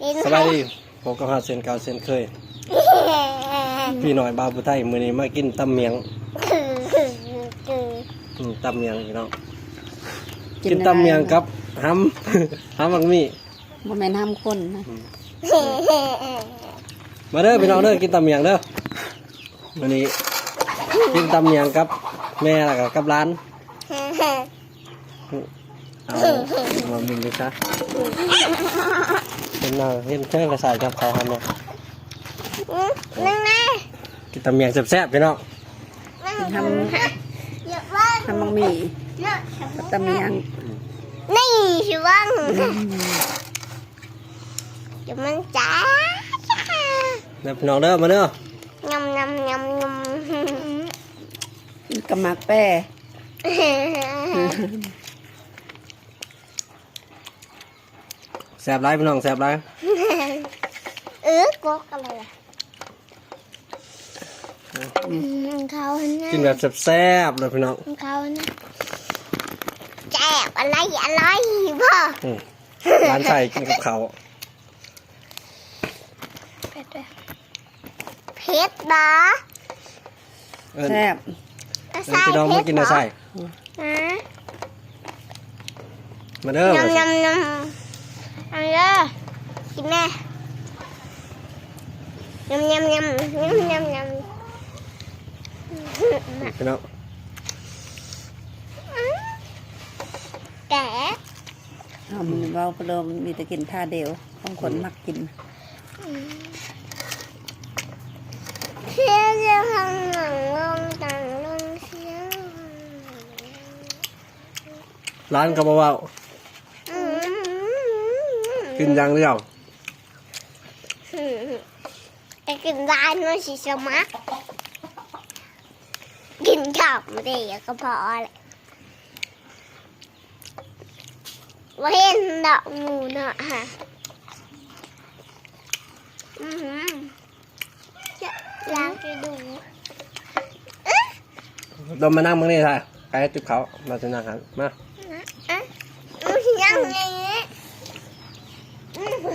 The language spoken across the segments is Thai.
กินสบายดีผมก็หาเส้นเก่าเส้นเคย พี่หน่อยบาวผู้ไทยมื้อนี้มากินตำเมียงคือคือคืออืมตำเมียงพี่น้องกินตำเมียงกับหำหำมักมี่บ่แม่นห้ามคนนะมาเด้อพี่น้องเด้อกินตำเมียงเด้อวันนี้กินตำเมียงกับ แม่แล้วก็กับร้าน เอามาบินไปซะเป็นน่าเห็นเท่กระสายกับเขาหันเนี่ยนั่งนะกินตำเมียงแซ่บๆพี่น้องนั่งทเยอะว่างำทำมังมีเยอะกับตะเมียงนี่ชิวังจะมันจ้าเด้อพี่น้องเด้อมาเด้อยำยำยำยกินกับหมากแป้ แซ่บไรพี่น้องแซ่บไรเออกกอะไรล่ะเขาเนี่ยกินแบบแซ่บๆเลยพี่น้องเขาเนี่ยแจกอะไรอะไรพ่ออืมร้านใส่กินกับเขาวเผ็ดด้วยเผ็ดบอเอิ้นแซ่บเอิ้นพี่น้องมากินนะใส่ฮะมาเด้อมายำยำยำเอาเด้อกินแม่ยำยำยำยำยำยำพี่น้องแกะเอามันเว้าประโลมมีแต่กินท่าเดียวของคนมักกินเสียจะทำหนังลงต่างลงเสียงร้านก็บอกว่าอืม กินอย่างเดียวแต่กินได้มันสิสมัครกินข้าวไม่ได้ก็พอแหละว่าเห็นดอกงูเนาะฮะอือหือจะล้างไปดูเรามานั่งมึงนี่ใช่ไปจุดเขาเราจะนั่งหันมาอะมันยังไงเนี่ยอื้อ ไป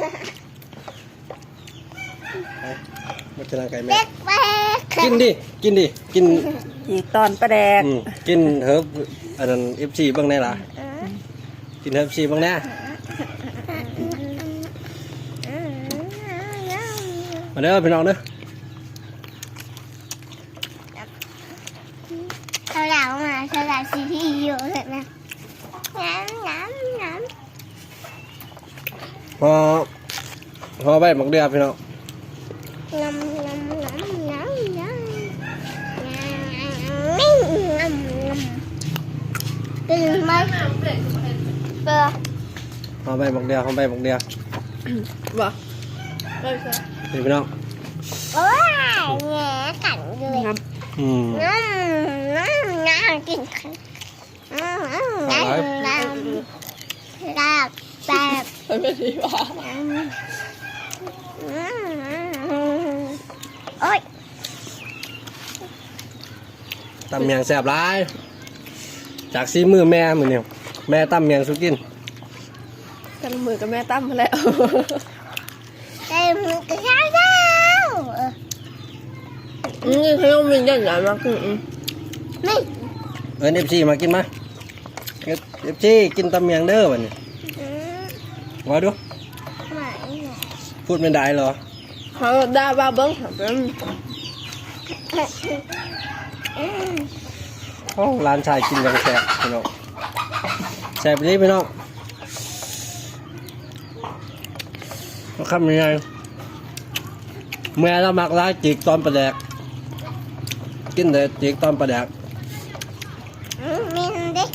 มา จะนั่งไก่แม่เด็กแปลกกินดิ กินดิ กิน อีกตอนประแดกอืมกินเฮิร์บอันนั้นเอฟซีบ้างแน่ล่ะอืมกินเฮิร์บซีบ้างแน่มาเด้อพี่น้องเด้อเขาด่ามาเขาด่าซีทีอยู่เลยนะน้ำน้ำน้พอพอใบหมักเดือพี่น้องำน้ำน้ำน้ำน้ำน้ำนิ่งน้ำน้ำตื่นไหมเปล่าพอใบหมักเดือพอใบหมักเดือบ่นี่พี่น้องโอ้ยแง่กันเลยครับอืมน้ำน้ำน้ำกินกันน้ำน้ำน้ำน้ำลาบแบบ โอ้ยตำเมียงแซ่บหลาย จากซีมือแม่มือเนี่ยแม่ตำเมียงสุกินกันมือกับแม่ตั้มมาแล้วเต็มมือกระชากเท้านี่เขายังมีอย่างไรมากอืมนี่เอินเอฟซีมากินมาเอฟซีกินตำเมียงเด้อวันนี้มาดูหมาพูดไม่ได้เหรอ เขาได้บ้าเบิ้งครับเป็นโอ้ร้านชายกินยังแซ่บพี่น้องแซ่บนี้พี่น้องมาคำยังไงแม่เรามักร้ายจีกตอนประแดก กินแต่จีกตอนประแดกมินดิ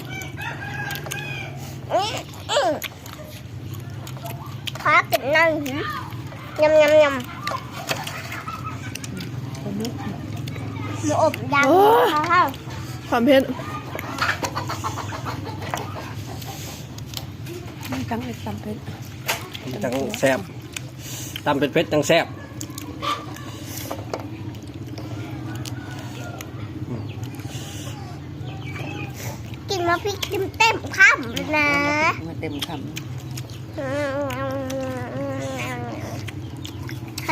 ขอกินหน่อยยำยำยำ หมูอบดังข้าวความเผ็ดตั้งเป็นความเผ็ดจังแซ่บตำเป็นเพชรจังแซ่บกินมาพริกเต็มเต็มๆคำเลยนะมาเต็มคอื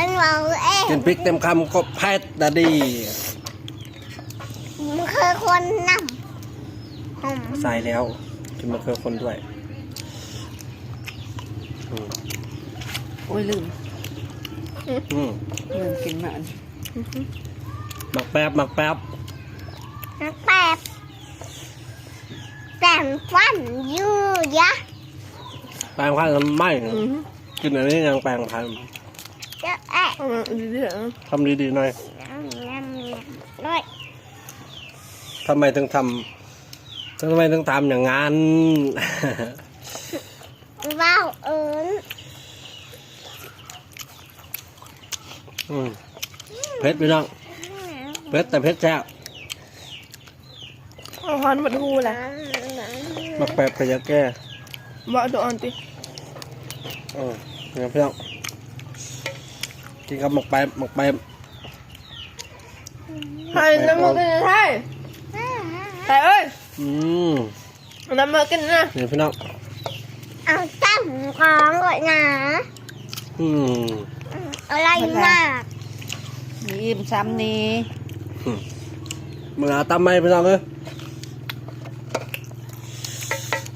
ม เราเองกินพริกเต็มคำก็แพทดาดีมันคือคนนำอืมใส่แล้วกินมะเขือคนด้วยอืมโอ้ยลืมอืมลืมกินมันหมักแป๊บหมักแป๊บนักแบบแต่งฟันอยูยะแปลงพันธุ์แล้วไหมกินอันนี้ยังแปลงพันธุ์ เจะแอะทำดีๆหน่อยน้ำน้ำน้ำด้วยทำไมถึงทำทำไมถึงทำอย่างนั้น ว้าวเอิญอืมเพชรพี่น้องเพชรแต่เพชรแซ่บเอาฮอนหมดหูแหละหมักแป๊บก็จะแก้บอกตัวอ่อนติเออเนี่ยพี่น้อง กินกับหมักแป๊บหมักแป๊บใครน้ำมันกินใช่ใครเอ้ยอืมน้ำมันกินนะนี่พี่น้องเอาตั้มของก่อนนะอืมอะไรมากมีอิ่มซ้ำนี้มึงเอาตำไหมพี่น้องเอ้ย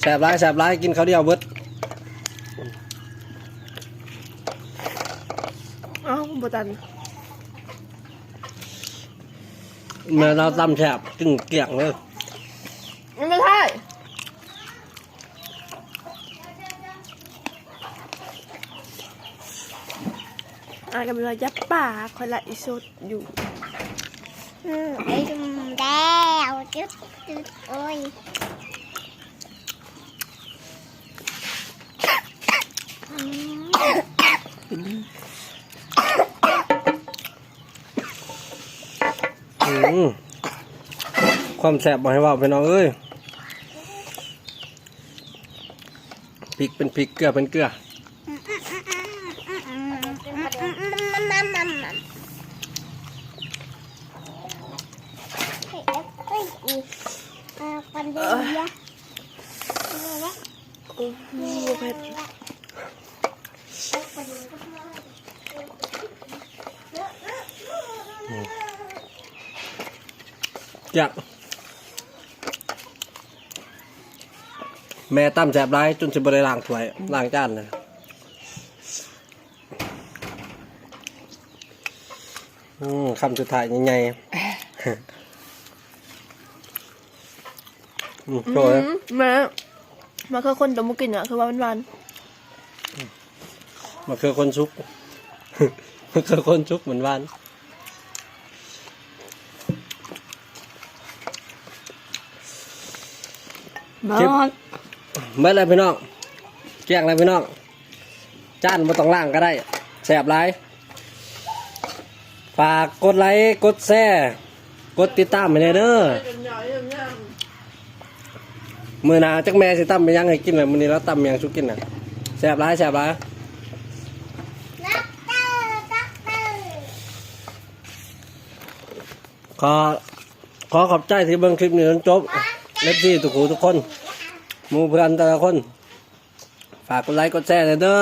แสบร้ายแสบร้ายกินข้าวเดียวเบิด เอ้าว บตันเมื่อเราตำแสบจึงเกลี่ยงเลยมันไม่ใช่อายกำลังยับป่าคอยละอีสุดอยู่อืมไอ้ดำแล้วจุดจุดโอ้ยกิน อืม ความแสบบอกให้ว่าพี่น้องเอ้ยพริกเป็นพริกเกลือเป็นเกลืออยาก แม่ตั้มแสบร้ายจนจะบริล้างถ้วยล้างจานเลยอืมคำสุดท้ายยังไงอืมโชว์เลยอืมแม่มาคือคนตัวมุกินอะ คือว่ามันหวานมันคือคนชุก มันคือคนชุกเหมือนวันบคลิปอส เมื่อไรพี่น้องเกลี้ยงเลยพี่น้องจานมาต้องล่างก็ได้แสบไรฝากกดไลค์กดแชร์กดติดตามไปเลยเด้อมือนาจักแม่สิตั้มไปยังให้กินเลยมือนี้เราตั้มยังชุกกินน่ะแสบไรแสบไรนักเตอร์นักเตอร์ขอขอขอบใจที่เบิ่งคลิปนี้จนจบเล็บซี่ทุกหูทุกคน มูเพื่อนแต่ละคน ฝากกดไลค์กดแชร์เลยเด้อ